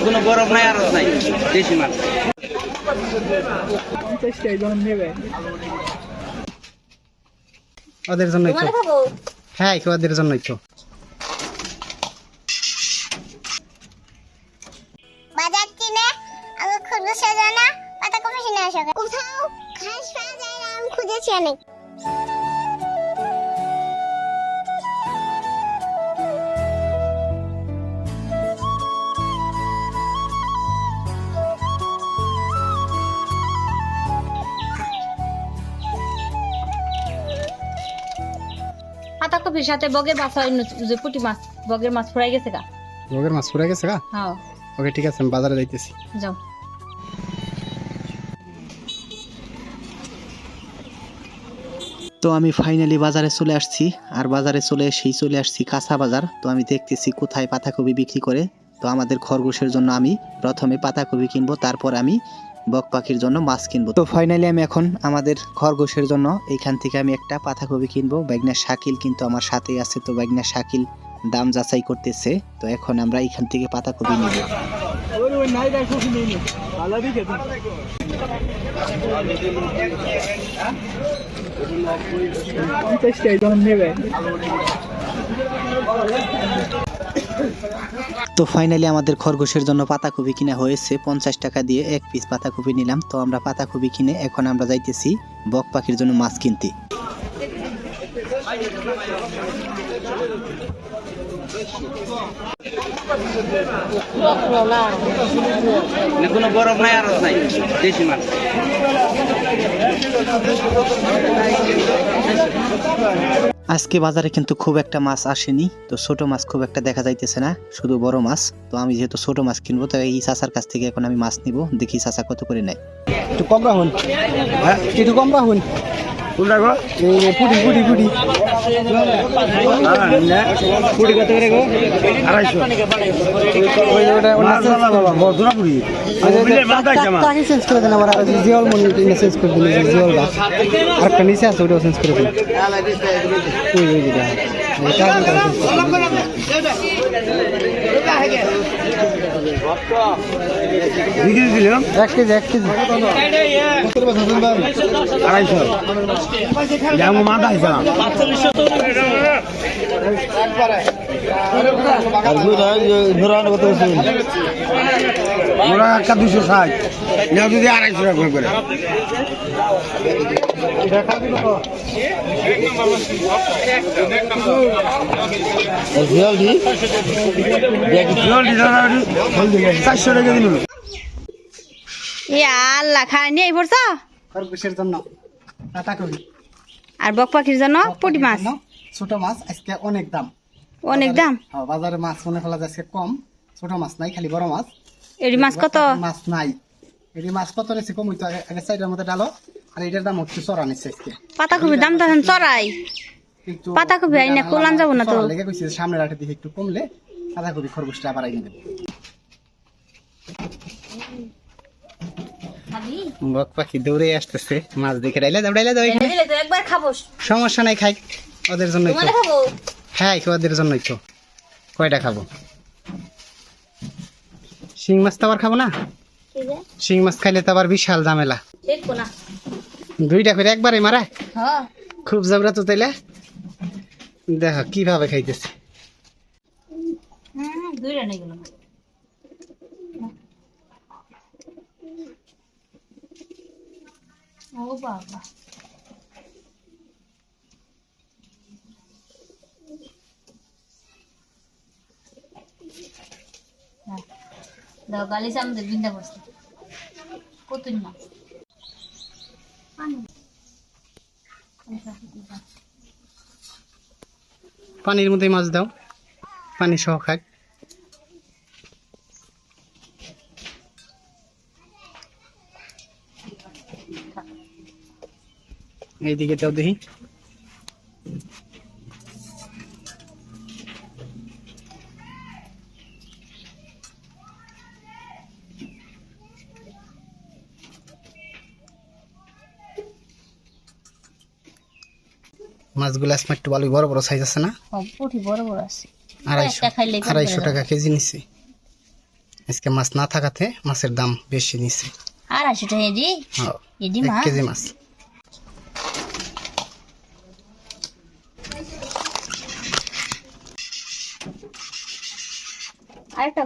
কোনো বরফ নাই আর নাই দেশি মাছ। ওদের জন্যই তো হ্যাঁ ওদের জন্যই তো বাজার চিনে আমি খুঁজে সেজো না পাতা কপি কিনে আসো কোথাও ঘাস পাওয়া যায় না আমি খুঁজেছি অনেক। পাতাকপির সাথে বগের মাছ হয় ন- যে পুঁটি মাছ বগের মাছ ফুরাই গেছে গা। রোগের মাছ পুরা গেছে গা? হ্যাঁ। ওকে ঠিক আছে আমি বাজারে যাইতেছি। যাও। তো আমি ফাইনালি বাজারে চলে আসছি আর বাজারে চলে এসেই চলে আসছি কাঁচা বাজার। তো আমি দেখতেছি কোথায় পাতাকপি বিক্রি করে। তো আমাদের খরগোশের জন্য আমি প্রথমে পাতাকপি কিনবো তারপর আমি বক পাখির জন্য মাছ কিনবো। তো ফাইনালি আমি এখন আমাদের খরগোশের জন্য এইখান থেকে আমি একটা পাতাকপি কিনবো। বাইগনা শাকিল কিন্তু আমার সাথেই আছে, তো বাইগনা শাকিল দাম যাচাই করতেছে। তো এখন আমরা এইখান থেকে পাতাকপি নিব। তো ফাইনালি আমাদের খরগোশের জন্য পাতাকপি কিনা হয়েছে। পঞ্চাশ টাকা দিয়ে এক পিস পাতাকপি নিলাম। তো আমরা পাতাকপি কিনে এখন আমরা যাইতেছি বক পাখির জন্য মাছ কিনতে। কোনো বরফ নাই নাই, দেশি মাছ। আজকে বাজারে কিন্তু খুব একটা মাছ আসেনি তো ছোট মাছ খুব একটা দেখা যাইতেছে না শুধু বড় মাছ। তো আমি যেহেতু ছোট মাছ কিনবো তো এই চাষার কাছ থেকে এখন আমি মাছ নিব দেখি চাষা কত করে নেয়। একটু কম রাখুন। একটু কম রাখুন। কোনটা গো? পুটি পুটি পুটি। কুড়ি কত করে গো আড়াইশো চেঞ্জ করে দেন মনি গাছ আরেকটা নিচে আছে ওটাও চেঞ্জ করে দিন দিলাম এক কেজি এক কেজি। আড়াইশো যেমন ওরা একটা দুশো ষাট। নেওয়া যদি আড়াইশো টাকা করে করে। চারশো টাকা দিল আল্লাহ খাই নিয়ে পড়ছ খরগোশের জন্য পাতা আর বক পাখির জন্য পুঁটি মাছ? ছোট মাছ আজকে অনেক দাম। অনেক দাম? হ্যাঁ, বাজারে মাছ মনে ফেলা যাচ্ছে কম। ছোট মাছ নাই খালি বড় মাছ। এটি মাছ কত? মাছ নাই। এটি মাছ কত নিচ্ছে কম হইতো? আগে আগে সাইডের মধ্যে ডালো আর এটার দাম হচ্ছে চড়া নিচ্ছে আজকে। পাতাকপির দাম তো এখন চড়াই। কিন্তু পাতাকপি আইনা কোলান যাব না তো। লেগে কইছে সামনে দিকে একটু কমলে পাতাকপি খরগোশটা আবার আইনে দেবো। বক পাখি দৌড়ে আসতেছে মাছ দেখে ডাইলে যাও ডাইলে যাও এখানে। দিলে তো একবার খাব। সমস্যা নাই খাই। ওদের জন্যই তো। খাব? হ্যাঁ ওদের জন্যই তো। কয়টা খাব? শিং মাছ তো আবার খাব না? শিং মাছ খাইলে তো আবার বিশাল ঝামেলা। দুইটা করে একবারে মারা? হ্যাঁ। খুব জাবরা তো তাইলে? দেখো কীভাবে খাইতেছে? ও বাবা। হ্যাঁ। দাও গালি সামনে বিন্দা বসতে কত না পানির মধ্যে মাছ দাও। পানি সহ খাক এইদিকে দাও দেখি। মাছগুলো আসমা একটু ভালোই বড় বড় সাইজ আছে না? আড়াইশো টাকা কেজি নিছে। আজকে মাছ না থাকাতে মাছের দাম বেশি নিছে। আড়াইশো টাকা কেজি? মাছ? আরেকটা